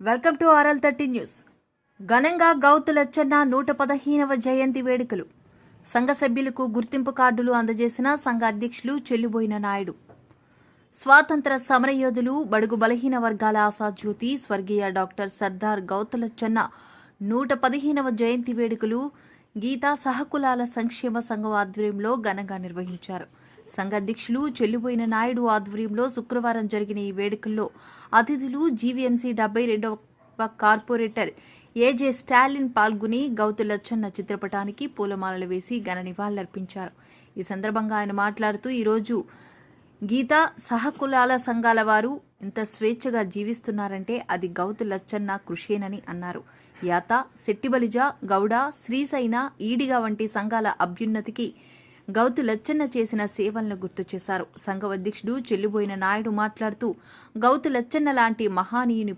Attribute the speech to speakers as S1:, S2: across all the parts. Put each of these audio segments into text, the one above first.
S1: Welcome to RL thirty news. ఘనంగా గౌతు లచ్చన్న నూట పదహీనవ జయంతి వేడుకలు. సంఘ సభ్యులకు గుర్తింపు కార్డులు అందజేసిన సంఘ అధ్యక్షులు చెల్లిబోయిన నాయుడు. స్వాతంత్ర సమరయోధులు బడుగు బలహీన వర్గాల ఆశాజ్యోతి స్వర్గీయ డాక్టర్ సర్దార్ గౌతులచ్చన్న నూట పదిహేనవ జయంతి వేడుకలు గీతా సహకులాల సంక్షేమ సంఘం ఆధ్వర్యంలో ఘనంగా నిర్వహించారు. సంఘ అధ్యక్షులు చెల్లిపోయిన నాయుడు ఆధ్వర్యంలో శుక్రవారం జరిగిన ఈ వేడుకల్లో అతిథులు జీవీఎంసీ డెబ్బై రెండవ కార్పొరేటర్ ఏజే స్టాలిన్ పాల్గొని గౌతు లచ్చన్న చిత్రపటానికి పూలమాలలు వేసి ఘన నివాళులర్పించారు. ఈ సందర్భంగా ఆయన మాట్లాడుతూ ఈరోజు గీత సహకులాల సంఘాల వారు ఇంత స్వేచ్ఛగా జీవిస్తున్నారంటే అది గౌతు లచ్చన్న కృషేనని అన్నారు. యాత శెట్టిబలిజ గౌడ శ్రీసైన ఈడిగా వంటి సంఘాల అభ్యున్నతికి గౌతు లచ్చన్న చేసిన సేవలను గుర్తు చేశారు. సంఘం అధ్యక్షుడు చెల్లిబోయిన నాయుడు మాట్లాడుతూ గౌతు లచ్చన్న లాంటి మహానీయుని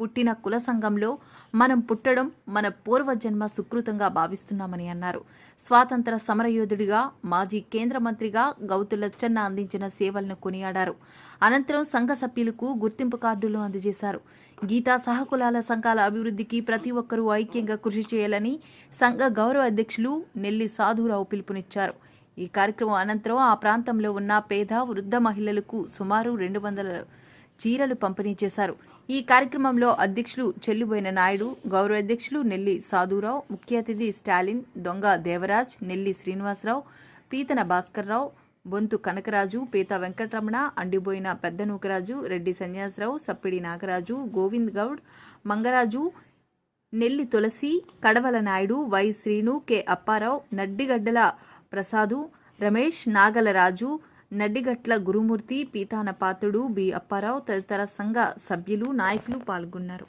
S1: పుట్టిన కుల సంఘంలో మనం పుట్టడం మన పూర్వజన్మ సుకృతంగా భావిస్తున్నామని అన్నారు. స్వాతంత్ర సమరయోధుడిగా మాజీ కేంద్ర మంత్రిగా గౌతు లచ్చన్న అందించిన సేవలను కొనియాడారు. అనంతరం సంఘ సభ్యులకు గుర్తింపు కార్డులు అందజేశారు. గీతా సహకులాల సంఘాల అభివృద్ధికి ప్రతి ఒక్కరూ ఐక్యంగా కృషి చేయాలని సంఘ గౌరవ అధ్యక్షులు నెల్లి సాధురావు పిలుపునిచ్చారు. ఈ కార్యక్రమం అనంతరం ఆ ప్రాంతంలో ఉన్న పేద వృద్ధ మహిళలకు సుమారు రెండు వందల చీరలు పంపిణీ చేశారు. ఈ కార్యక్రమంలో అధ్యక్షులు చెల్లిబోయిన నాయుడు గౌరవ అధ్యక్షులు నెల్లి సాధురావు ముఖ్య అతిథి స్టాలిన్ దొంగ Devaraj Nelli Srinivasarao పీతన Bhaskar Rao Bonthu Kanakaraju Peetha Venkataramana Andiboina Pedda Nookaraju Reddy Sanyasarao Sappidi Nagaraju Govind Goud Mangaraju Nelli Tulasi Kadavala Naidu Y Srinu K Apparao Naddigaddala Prasadu Ramesh Nagalaraju Naddigatla Gurumurthy Peethana Patrudu B. Apparao తదితర సంఘ సభ్యులు నాయకులు పాల్గొన్నారు.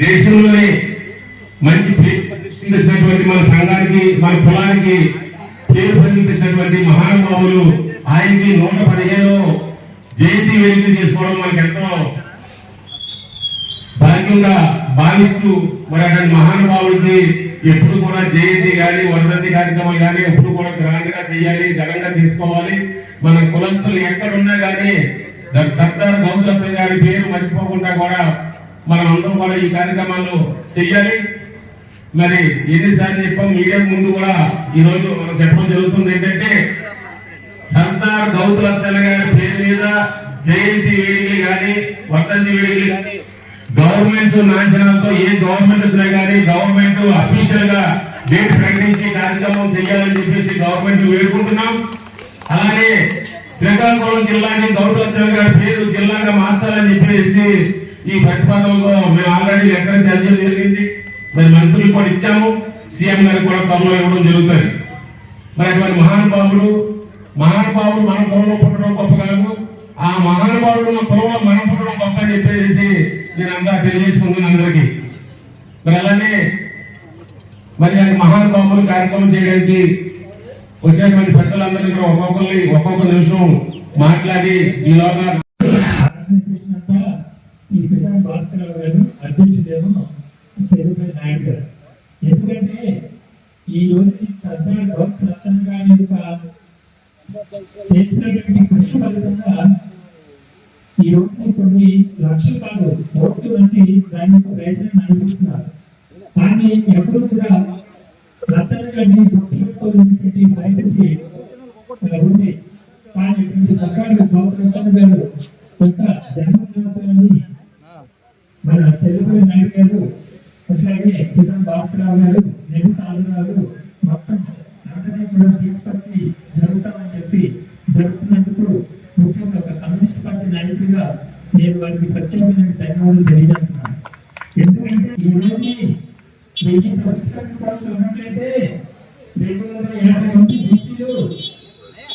S2: దేశంలోనే మంచి చేసినటువంటి మన సంఘానికి మన కులానికి పేరు ప్రతిష్ఠించినటువంటి మహానుభావులు ఆయనకి నూట పదిహేను జయంతి వేదిక చేసుకోవడం మనకి ఎంతో భాగ్యంగా భావిస్తూ మరి అటువంటి మహానుభావుడికి ఎప్పుడు కూడా జయంతి కానీ వరదంతి కార్యక్రమాలు కానీ ఎప్పుడు కూడా గ్రాండ్గా చేయాలి ఘనంగా చేసుకోవాలి. మన కులస్తులు ఎక్కడున్నా కానీ సర్దార్ గౌతమ్ గారి పేరు మర్చిపోకుండా కూడా మనం అందరం కూడా ఈ కార్యక్రమాలు చెయ్యాలి. మరి ఎన్నిసార్లు చెప్పాం మీడియా ముందు కూడా ఈ రోజు చెప్పడం జరుగుతుంది ఏంటంటే సర్దార్ గౌతులచ్చల గారి పేరు మీద జయంతి వేడుకలు కానీ వర్ధంతి వేడుకలు కానీ గవర్నమెంట్ లాంఛనాలతో ఏ గవర్నమెంట్ వచ్చినా కానీ గవర్నమెంట్ అఫీషియల్గా డేట్ ప్రకటించి కార్యక్రమం చేయాలని చెప్పేసి గవర్నమెంట్ వేడుకుంటున్నాం. అలాగే శ్రీకాకుళం జిల్లాని గౌతలచ్చల గారి పేరు జిల్లాగా మార్చాలని చెప్పేసి ఈ ప్రతిపాదనలో మేము ఆల్రెడీ ఎక్కడ చర్చలు జరిగింది. మరి మంత్రులు కూడా ఇచ్చాము. సీఎం గారికి కూడా త్వరలో ఇవ్వడం జరుగుతుంది. మరి అటువంటి మహానుభావులు మహానుభావులు మన కులంలో పుట్టడం గొప్ప కాదు. ఆ మహానుభావులు ఉన్న కులంలో మనం పుట్టడం గొప్ప అని చెప్పేసి నేను అంతా తెలియజేసుకుంటున్నాను అందరికీ. మరి అలానే మరి ఇలాంటి మహానుభావులు కార్యక్రమం చేయడానికి వచ్చేటువంటి పెద్దలందరినీ కూడా ఒక్కొక్కరిని ఒక్కొక్క నిమిషం మాట్లాడి
S3: ఈ లోపల భాస్కరరావు గారు అధ్యక్షుడేమో ఎందుకంటే ఈ రోజు యొక్క చేసినటువంటి కృషి ఫలితంగా ఈ కొన్ని లక్షలు కాదు కోట్లు వంటి దాని ప్రయత్నం నడిపిస్తున్నారు కానీ ఎప్పుడు కూడా గుర్తుపెట్టుకోలేనటువంటి పరిస్థితి ఉంది కానీ గారు కొంత జన్మదినోత్సవాన్ని మన చెల్లిపోయి నాయుడు గారు అట్లాగే పితం భాస్కరరావు గారు నెల్లి సాధురావు గారు మొత్తం అందరినీ కూడా తీసుకొచ్చి జరుగుతామని చెప్పి జరుగుతున్నందుకు ముఖ్యంగా ఒక కమ్యూనిస్ట్ పార్టీ నాయకుడిగా నేను వారికి ప్రత్యేకమైన ధన్యవాదాలు తెలియజేస్తున్నాను. ఎందుకంటే ఈ రోజు వెయ్యి సంవత్సరాల కోసం ఉన్నట్లయితే రెండు వందల యాభై మంది బీసీలు